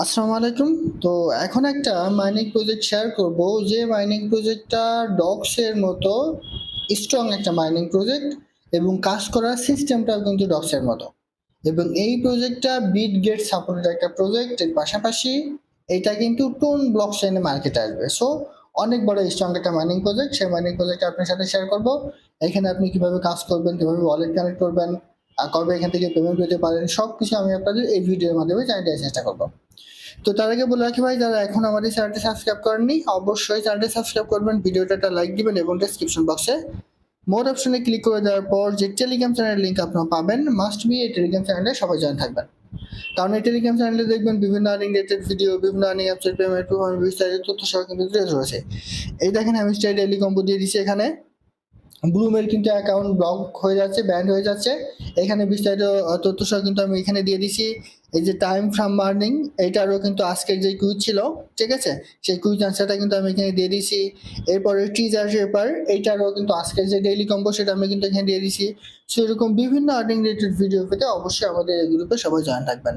আসসালামু আলাইকুম। তো এখন একটা মাইনিং প্রজেক্ট শেয়ার করব যে মাইনিং প্রজেক্টটা ডক্সের মতো স্ট্রং একটা মাইনিং প্রজেক্ট এবং কাজ করার সিস্টেমটাও কিন্তু ডক্সের মতো। এবং এই প্রজেক্টটা বিট গেট সাপোর্টেড একটা প্রজেক্ট এর পাশাপাশি এটা কিন্তু টোন ব্লক চেইনে মার্কেটে আসবে। সো অনেক বড় স্ট্রং একটা মাইনিং প্রজেক্ট সেই মাইনিং প্রজেক্ট আপনার সাথে শেয়ার করব। এখানে আপনি কীভাবে কাজ করবেন, কীভাবে ওয়ালেট কানেক্ট করবেন, আর কবে এখান থেকে পেমেন্ট পেতে পারেন সব কিছু আমি আপনাদের এই ভিডিওর মাধ্যমে জানিয়ে দেওয়ার চেষ্টা করব। তো তার আগে বলে রাখি ভাই, যারা এখন আমাদের চ্যানেলটি সাবস্ক্রাইব করেননি, অবশ্যই চ্যানেলটি সাবস্ক্রাইব করবেন, ভিডিওটা একটা লাইক দিবেন এবং ডেসক্রিপশন বক্সে মোর অপশনে ক্লিক করে দেওয়ার পর যে টেলিগ্রাম চ্যানেলের লিঙ্ক আপনারা পাবেন মাস্ট বি এই টেলিগ্রাম চ্যানেলে সবাই জয়েন থাকবেন। কারণ এই টেলিগ্রাম চ্যানেলে দেখবেন বিভিন্ন আর্নিং রিলেটেড ভিডিও বিভিন্ন আর্নিং অ্যাপসের পেমেন্ট বিস্তারিত তথ্য সহ কিন্তু তুলে ধরেছে এই দেখেন আমি স্টাই ডেলি কম্বো দিয়ে দিচ্ছি এখানে। ব্লুমের কিন্তু অ্যাকাউন্ট ব্লক হয়ে যাচ্ছে ব্যান্ড হয়ে যাচ্ছে। এখানে বিস্তারিত তথ্য সহ কিন্তু আমি এখানে দিয়ে দিছি এই যে টাইম ফ্রাম বার্নিং এইটারও কিন্তু আজকের যে কুইজ ছিল, ঠিক আছে? সেই কুইজ আনসারটা কিন্তু আমি এখানে দিয়ে দিছি এরপরে টিজার পেপার এইটারও কিন্তু আজকের যে ডেইলি কম্বো সেটা আমি কিন্তু এখানে দিয়ে দিছি সো এরকম বিভিন্ন আর্নিং রিলেটেড ভিডিও পেতে অবশ্যই আমাদের এই গ্রুপে সবাই জয়েন থাকবেন।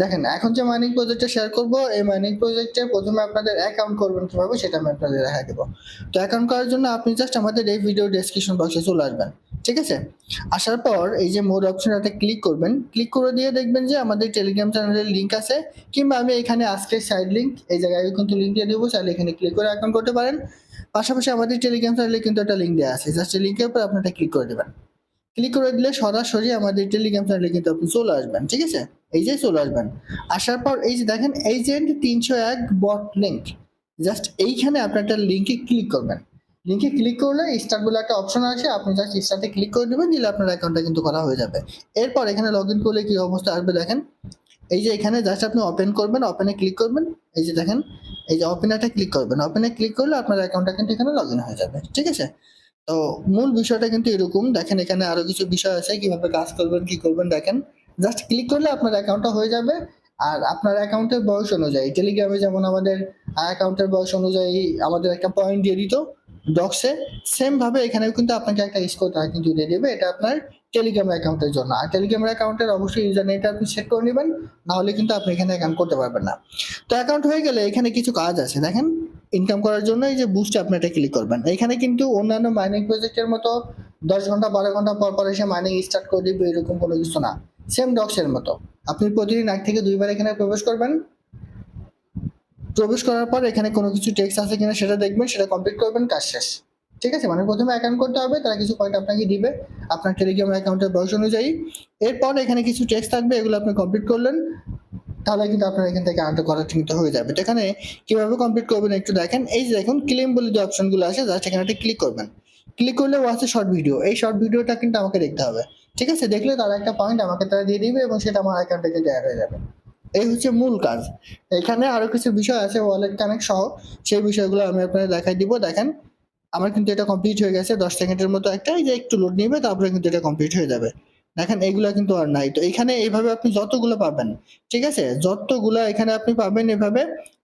দেখেন, এখন যে মাইনিং প্রজেক্টটা শেয়ার করব, এই মাইনিং প্রজেক্টে প্রথমে আপনাদের অ্যাকাউন্ট করবেন কীভাবে, সেটা আমি আপনাদের দেখা দেবো। তো অ্যাকাউন্ট করার জন্য আপনি জাস্ট আমাদের এই ভিডিও ডেসক্রিপশন বক্সে চলে আসবেন। ঠিক আছে? আসার পর এই যে মোর অপশনটাতে ক্লিক করবেন। ক্লিক করে দিয়ে দেখবেন যে আমাদের টেলিগ্রাম চ্যানেলের লিঙ্ক আছে, কিংবা আমি এখানে আজকের সাইড লিঙ্ক এই জায়গায় কিন্তু লিঙ্ক দিয়ে দেবো, চাইলে এখানে ক্লিক করে অ্যাকাউন্ট করতে পারেন। পাশাপাশি আমাদের টেলিগ্রাম চ্যানেলে কিন্তু একটা লিঙ্ক দেওয়া আছে জাস্ট লিঙ্কের উপর আপনারা ক্লিক করে দেবেন। ক্লিক করে দিলে সরাসরি আমাদের টেলিগ্রাম চ্যানেলে কিন্তু আপনি চলে আসবেন, ঠিক আছে? এই যে চলে আসবেন। আসার পর এই যে দেখেন এজেন্ট তিনশো এক বট লিঙ্ক জাস্ট এইখানে আপনার একটা লিঙ্কে ক্লিক করবেন। লিঙ্কে ক্লিক করলে স্টার্ট বলে একটা অপশন আছে আপনি জাস্ট স্টার্টে ক্লিক করে দেবেন দিলে আপনার অ্যাকাউন্টটা কিন্তু করা হয়ে যাবে। এরপর এখানে লগ ইন করলে কি অবস্থা আসবে দেখেন। এই যে এখানে জাস্ট আপনি ওপেন করবেন ওপেনে ক্লিক করবেন, এই যে দেখেন, এই যে ওপেনারটা ক্লিক করবেন। ওপেনে ক্লিক করলে আপনার অ্যাকাউন্টটা কিন্তু এখানে লগ ইন হয়ে যাবে, ঠিক আছে? তো মূল বিষয়টা কিন্তু এরকম। দেখেন এখানে আরও কিছু বিষয় আছে, কীভাবে কাজ করবেন, কি করবেন, দেখেন। জাস্ট ক্লিক করলে আপনার অ্যাকাউন্টটা হয়ে যাবে। আর আপনার অ্যাকাউন্টের বয়স অনুযায়ী টেলিগ্রামে যেমন আমাদের অ্যাকাউন্টের বয়স অনুযায়ী আমাদের একটা পয়েন্ট দিয়ে দিত ডক্সে সেম ভাবে এখানেও কিন্তু আপনাকে একটা স্কোর তারা কিন্তু দিয়ে দেবে। এটা আপনার টেলিগ্রাম অ্যাকাউন্টের জন্য। আর টেলিগ্রাম অ্যাকাউন্টের অবশ্যই ইউজার নেটটা আপনি সেট করে নেবেন, না হলে কিন্তু আপনি এখানে অ্যাকাউন্ট করতে পারবেন না। তো অ্যাকাউন্ট হয়ে গেলে এখানে কিছু কাজ আছে। দেখেন ইনকাম করার জন্য এই যে বুস্টে আপনি এটা ক্লিক করবেন। এখানে কিন্তু অন্যান্য মাইনিং প্রজেক্টের মতো দশ ঘণ্টা, বারো ঘণ্টা পর পর এসে মাইনিং স্টার্ট করে দিবে, এরকম কোনো কিছু না। সেম ডক্সের মতো। আপনি প্রতিদিন এক থেকে দুইবার এখানে প্রবেশ করবেন। প্রবেশ করার পর এখানে কোনো কিছু টেক্সট আছে কিনা সেটা দেখবেন, সেটা কমপ্লিট করবেন, কাজ শেষ। ঠিক আছে? মানে প্রথমে অ্যাকাউন্ট করতে হবে, তারা কিছু পয়েন্ট আপনাকে দিবে, আপনার টেলিগ্রাম অ্যাকাউন্টের বয়স অনুযায়ী। এরপর এখানে কিছু টেক্সট থাকবে, এগুলো আপনি কমপ্লিট করলেন, তাহলে কিন্তু আপনার এখান থেকে আর্ন করা কিন্তু হয়ে যাবে। এখানে কীভাবে কমপ্লিট করবেন একটু দেখেন। এই যে দেখুন ক্লেম বলে যে অপশনগুলো আছে জাস্ট এখানে একটা ক্লিক করবেন। ক্লিক করলে ও আছে শর্ট ভিডিও এই শর্ট ভিডিওটা কিন্তু আমাকে দেখতে হবে। ঠিক আছে? দেখলে তারা একটা পয়েন্ট আমাকে তারা দিয়ে দিবে এবং সেটা আমার অ্যাকাউন্টে কিন্তু অ্যাড হয়ে যাবে। এই হচ্ছে মূল কাজ। এখানে আরও কিছু বিষয় আছে ওয়ালেট কানেক্ট সহ। সেই বিষয়গুলো আমি আপনাদের দেখাই দিব। দেখেন, আমার কিন্তু এটা কমপ্লিট হয়ে গেছে। দশ সেকেন্ডের মতো একটা যে একটু লোড নিবে, তারপরে কিন্তু এটা কমপ্লিট হয়ে যাবে। দেখেন, এগুলা কিন্তু আর নাই। তো এখানে এইভাবে আপনি যতগুলো পাবেন, ঠিক আছে? যতগুলো এখানে আপনি পাবেন এভাবে,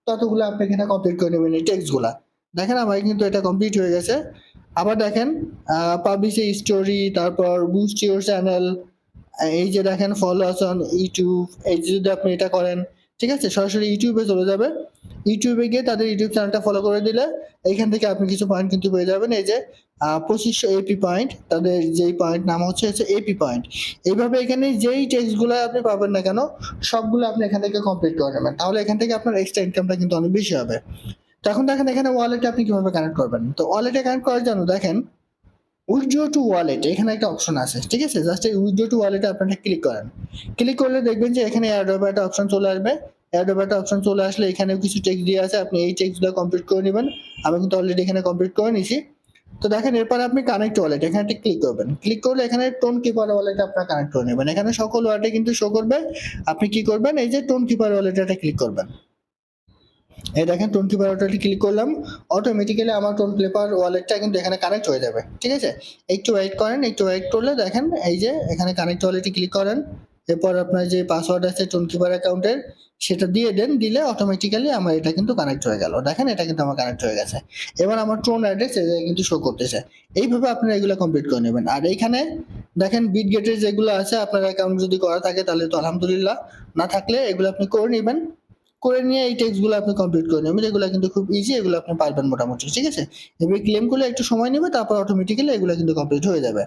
ততগুলো আপনি এখানে কমপ্লিট করে নেবেন এই টেক্সটগুলা দেখেন, আমার কিন্তু এটা কমপ্লিট হয়ে গেছে। আবার দেখেন পাবলিশ স্টোরি তারপর বুস্ট ইউর চ্যানেল এই যে দেখেন ফলো অন ইউটিউব এই যদি আপনি এটা করেন, ঠিক আছে? সরাসরি ইউটিউবে চলে যাবে। ইউটিউবে গিয়ে তাদের ইউটিউব চ্যানেলটা ফলো করে দিলে এইখান থেকে আপনি কিছু পয়েন্ট কিন্তু পেয়ে যাবেন। এই যে পঁচিশশো এপি পয়েন্ট তাদের যেই পয়েন্ট নাম হচ্ছে হচ্ছে এপি পয়েন্ট এইভাবে এখানে যেই টেক্সটগুলো আপনি পাবেন না কেন, সবগুলো আপনি এখান থেকে কমপ্লিট করে নেবেন। তাহলে এখান থেকে আপনার এক্সট্রা ইনকামটা কিন্তু অনেক বেশি হবে। তো এখন দেখেন, এখানে ওয়ালেটে আপনি কীভাবে কানেক্ট করবেন? তো ওয়ালেটে কানেক্ট করার জন্য দেখেন উইথড্র টু ওয়ালেট এখানে একটা অপশন আছে, ঠিক আছে? জাস্ট এই উইথড্র টু ওয়ালেটে আপনারা ক্লিক করেন। ক্লিক করলে দেখবেন যে এখানে অ্যাডোব একটা অপশন চলে আসবে। অ্যাডোব একটা অপশন চলে আসলে এখানেও কিছু টেক্সট দিয়ে আছে, আপনি এই টেক্সটগুলো কমপ্লিট করে নেবেন। আমি কিন্তু অলরেডি এখানে কমপ্লিট করে নিয়েছি তো দেখেন, এরপর আপনি কানেক্ট ওয়ালেট এখানে ক্লিক করবেন। ক্লিক করলে এখানে টোন কিপার ওয়ালেট আপনার কানেক্ট করে নেবেন। এখানে সকল ওয়ালেটে কিন্তু শো করবে। আপনি কি করবেন? এই যে টোন কিপার ওয়ালেটে ক্লিক করবেন। এই দেখেন টোন কিপার ওয়ালেটে ক্লিক করলাম অটোমেটিক্যালি আমার টোন পেপার ওয়ালেটটা কিন্তু এখানে কানেক্ট হয়ে যাবে, ঠিক আছে? একটু ওয়েট করেন একটু ওয়েট করলে দেখেন এই যে এখানে কানেক্ট ওয়ালেটে ক্লিক করেন, এরপর আপনার যে পাসওয়ার্ড আছে টোন কিপার অ্যাকাউন্টের সেটা দিয়ে দেন, দিলে অটোমেটিক্যালি আমার এটা কিন্তু কানেক্ট হয়ে গেল। দেখেন এটা কিন্তু আমার কানেক্ট হয়ে গেছে। এবার আমার টোন অ্যাড্রেস এটা কিন্তু শো করতেছে। এইভাবে আপনারা এগুলো কমপ্লিট করে নেবেন। আর এইখানে দেখেন বিট গেটের যেগুলো আছে, আপনার অ্যাকাউন্ট যদি করা থাকে তাহলে তো আলহামদুলিল্লাহ, না থাকলে এগুলো আপনি করে নেবেন। করে নিয়ে এই টেক্সটগুলো আপনি কমপ্লিট করে নেবেন এগুলো কিন্তু খুব ইজি এগুলো আপনি পারবেন মোটামুটি, ঠিক আছে? এবার ক্লেম করলে একটু সময় নেবে, তারপর অটোমেটিক্যালি এগুলো কিন্তু কমপ্লিট হয়ে যাবে।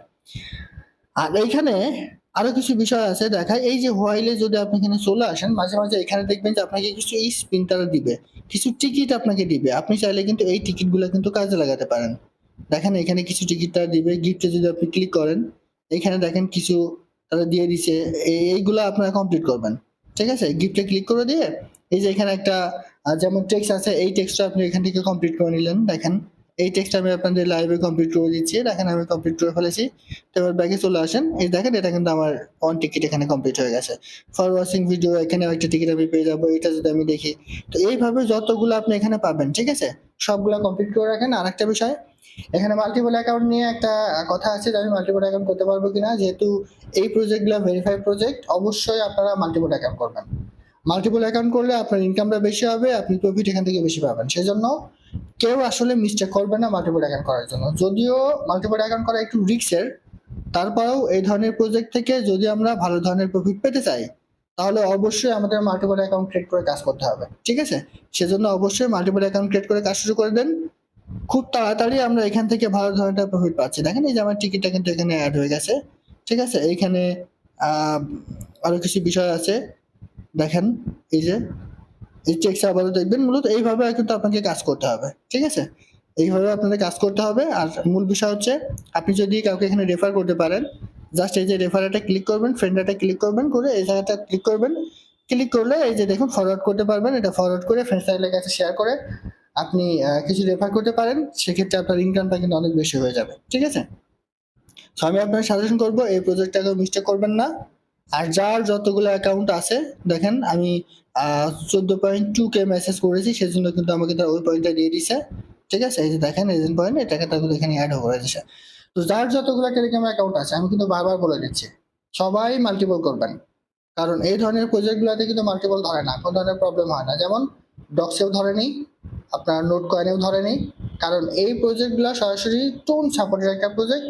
আর এইখানে আরও কিছু বিষয় আছে, দেখা, এই যে হোয়াইলে যদি আপনি এখানে চলে আসেন, মাঝে মাঝে এখানে দেখবেন যে আপনাকে কিছু এই স্পিন তারা দিবে, কিছু টিকিট আপনাকে দিবে, আপনি চাইলে কিন্তু এই টিকিটগুলো কিন্তু কাজে লাগাতে পারেন। দেখেন, এখানে কিছু টিকিট দিবে গিফটে যদি আপনি ক্লিক করেন, এখানে দেখেন কিছু তারা দিয়ে দিছে এই- এইগুলো আপনারা কমপ্লিট করবেন। ঠিক আছে? গিফটে ক্লিক করে দিয়ে এই যে এখানে একটা যেমন টেক্সট আছে, এই টেক্সটটা আপনি এখান থেকে কমপ্লিট করে নিলেন, দেখেন। এই টেক্সট আমি আপনাদের লাইভে কমপ্লিট করে দিচ্ছি, দেখেন আমি কমপ্লিট করে ফেলেছি। তো এবার ব্যাগে চলে আসেন, এই দেখেন এটা কিন্তু আমার অন টিকিট এখানে কমপ্লিট হয়ে গেছে। ফর ওয়াচিং ভিডিও এখানে একটা টিকিট আমি পেয়ে যাব, এটা যদি আমি দেখি। তো এইভাবে যতগুলো আপনি এখানে পাবেন, ঠিক আছে? সবগুলো কমপ্লিট করে রাখেন। আর একটা বিষয়, এখানে মাল্টিপল অ্যাকাউন্ট নিয়ে একটা কথা আছে যে আমি মাল্টিপল অ্যাকাউন্ট করতে পারব কিনা। যেহেতু এই প্রজেক্টগুলো ভেরিফাই প্রজেক্ট অবশ্যই আপনারা মাল্টিপল অ্যাকাউন্ট করবেন। মাল্টিপল অ্যাকাউন্ট করলে আপনার ইনকামটা বেশি হবে, আপনি প্রফিট এখান থেকে বেশি পাবেন। সেজন্য কেউ আসলে মিস্টেক করবে না মাল্টিপল অ্যাকাউন্ট করার জন্য। যদিও মাল্টিপল অ্যাকাউন্ট করা একটু রিস্কের তারপরেও এই ধরনের প্রজেক্ট থেকে যদি আমরা ভালো ধরনের প্রফিট পেতে চাই তাহলে অবশ্যই আমাদের মাল্টিপল অ্যাকাউন্ট ক্রিয়েট করে কাজ করতে হবে ঠিক আছে? সেজন্য অবশ্যই মাল্টিপল অ্যাকাউন্ট ক্রিয়েট করে কাজ শুরু করে দেন। খুব তাড়াতাড়ি আমরা এখান থেকে ভালো ধরনের প্রফিট পাচ্ছি। দেখেন এই যে আমার টিকিটটা কিন্তু এখানে অ্যাড হয়ে গেছে ঠিক আছে? এইখানে আহ, আরও কিছু বিষয় আছে। দেখেন এই যে এই চেক আবারও দেখবেন মূলত এইভাবে কিন্তু আপনাকে কাজ করতে হবে ঠিক আছে? এইভাবে আপনাদের কাজ করতে হবে। আর মূল বিষয় হচ্ছে আপনি যদি কাউকে এখানে রেফার করতে পারেন জাস্ট এই যে রেফারটা ক্লিক করবেন ফ্রেন্ডটা ক্লিক করবেন, করে এই জায়গাটা ক্লিক করবেন। ক্লিক করলে এই যে দেখুন ফরওয়ার্ড করতে পারবেন, এটা ফরওয়ার্ড করে ফ্রেন্ড সার্কেলের কাছে শেয়ার করে আপনি কিছু রেফার করতে পারেন, সেক্ষেত্রে আপনার ইনকামটা কিন্তু অনেক বেশি হয়ে যাবে, ঠিক আছে? তো আমি আপনার সাজেশন করব, এই প্রজেক্টটাকে মিস্টেক করবেন না। আর যার যতগুলো অ্যাকাউন্ট আছে, দেখেন আমি চোদ্দ পয়েন্ট টু কে মেসেজ করেছি, সেজন্য কিন্তু আমাকে তার ওই পয়েন্টটা দিয়ে দিছে, ঠিক আছে? এই যে দেখেন এজেন্ট পয়েন্ট এটাকে তাকে এখানে অ্যাড করে দিছে। তো যার যতগুলো টেলিগ্রাম অ্যাকাউন্ট আছে, আমি কিন্তু বারবার বলে দিচ্ছি, সবাই মাল্টিপল করবেন। কারণ এই ধরনের প্রজেক্টগুলোতে কিন্তু মাল্টিপল ধরে না, কোনো ধরনের প্রবলেম হয় না। যেমন ডক্সেও ধরে নেই, আপনার নোট কয়েনেও ধরে নেই, কারণ এই প্রজেক্টগুলো সরাসরি টোন সাপোর্টের একটা প্রজেক্ট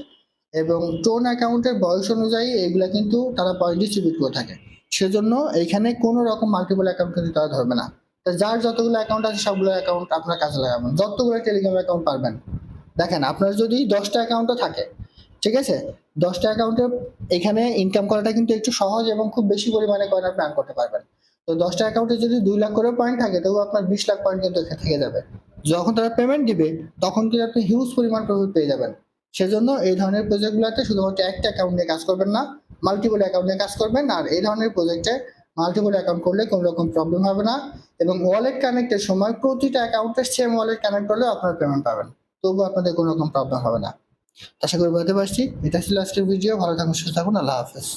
এবং টোন অ্যাকাউন্টের বয়স অনুযায়ী এগুলা কিন্তু তারা পয়েন্ট ডিস্ট্রিবিউট করে থাকে। সেজন্য এখানে কোনো রকম মাল্টিপল অ্যাকাউন্ট কিন্তু তারা ধরবে না। যার যতগুলো অ্যাকাউন্ট আছে, সবগুলো অ্যাকাউন্ট আপনার কাজে লাগাবেন। যতগুলো টেলিগ্রাম অ্যাকাউন্ট পারবেন। দেখেন, আপনার যদি দশটা অ্যাকাউন্টও থাকে, ঠিক আছে? দশটা অ্যাকাউন্টে এখানে ইনকাম করাটা কিন্তু একটু সহজ এবং খুব বেশি পরিমাণে কয়েন আপনি earn করতে পারবেন। তো দশটা অ্যাকাউন্টে যদি দুই লাখ করে পয়েন্ট থাকে তবু আপনার বিশ লাখ পয়েন্ট কিন্তু এখানে থেকে যাবে। যখন তারা পেমেন্ট দিবে, তখন কিন্তু আপনি হিউজ পরিমাণ প্রফিট পেয়ে যাবেন। সেজন্য এই ধরনের প্রজেক্টগুলোতে শুধুমাত্র একটা অ্যাকাউন্ট নিয়ে কাজ করবেন না মাল্টিপল অ্যাকাউন্ট নিয়ে কাজ করবেন আর এই ধরনের প্রজেক্টে মাল্টিপল অ্যাকাউন্ট করলে কোনো রকম প্রবলেম হবে না এবং ওয়ালেট কানেক্টের সময় প্রতিটা অ্যাকাউন্টের সেম ওয়ালেট কানেক্ট করলে আপনার পেমেন্ট পাবেন। তবুও আপনাদের কোনো রকম প্রবলেম হবে না। আশা করি বলতে পারছি। এটা ছিল আজকের ভিডিও ভালো থাকুন, সুস্থ থাকুন। আল্লাহ হাফেজ।